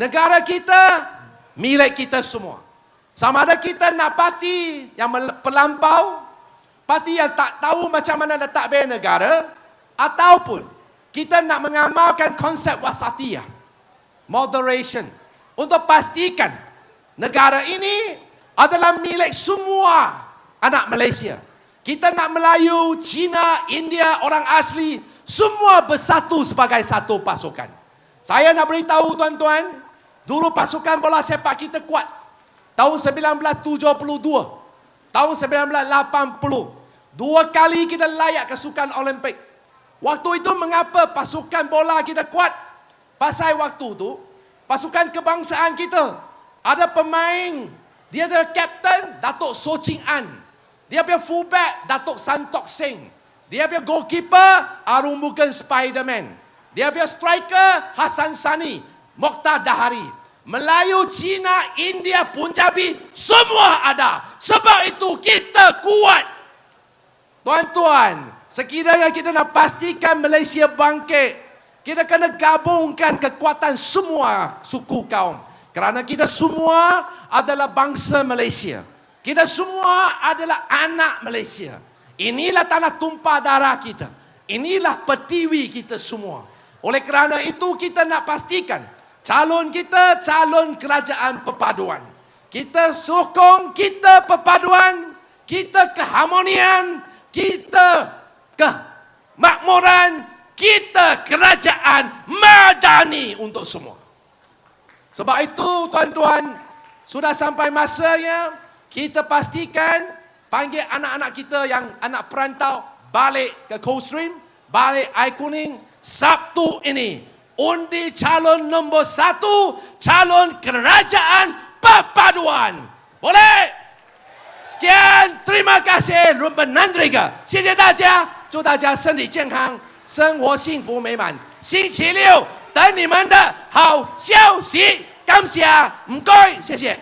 Negara kita milik kita semua. Sama ada kita nak parti yang pelampau, parti yang tak tahu macam mana letak bea negara, ataupun kita nak mengamalkan konsep wasatiyah, moderation, untuk pastikan negara ini adalah milik semua anak Malaysia. Kita nak Melayu, Cina, India, orang asli, semua bersatu sebagai satu pasukan. Saya nak beritahu tuan-tuan, dulu pasukan bola sepak kita kuat. Tahun 1972, tahun 1980, dua kali kita layak ke sukan Olimpik. Waktu itu mengapa pasukan bola kita kuat? Pasal waktu itu, pasukan kebangsaan kita ada pemain, dia ada kapten Datuk So Ching An. Dia punya fullback Datuk Santok Singh. Dia punya goalkeeper Arumugan Spiderman. Dia punya striker Hasan Sani, Mokhtar Dahari. Melayu, Cina, India, Punjabi, semua ada. Sebab itu kita kuat. Tuan-tuan, sekiranya kita nak pastikan Malaysia bangkit, kita kena gabungkan kekuatan semua suku kaum. Kerana kita semua adalah bangsa Malaysia. Kita semua adalah anak Malaysia. Inilah tanah tumpah darah kita. Inilah petiwi kita semua. Oleh kerana itu kita nak pastikan calon kita calon kerajaan perpaduan. Kita sokong kita perpaduan, kita keharmonian, kita kemakmuran, kita kerajaan madani untuk semua. Sebab itu tuan-tuan, sudah sampai masanya kita pastikan panggil anak-anak kita yang anak perantau balik ke Coldstream, balik air kuning Sabtu ini Undi calon nombor satu, calon kerajaan perpaduan. Boleh? Sekian, terima kasih, 润本难这个，谢谢大家，祝大家身体健康，生活幸福美满。星期六等你们的好消息，感谢，唔该，谢谢。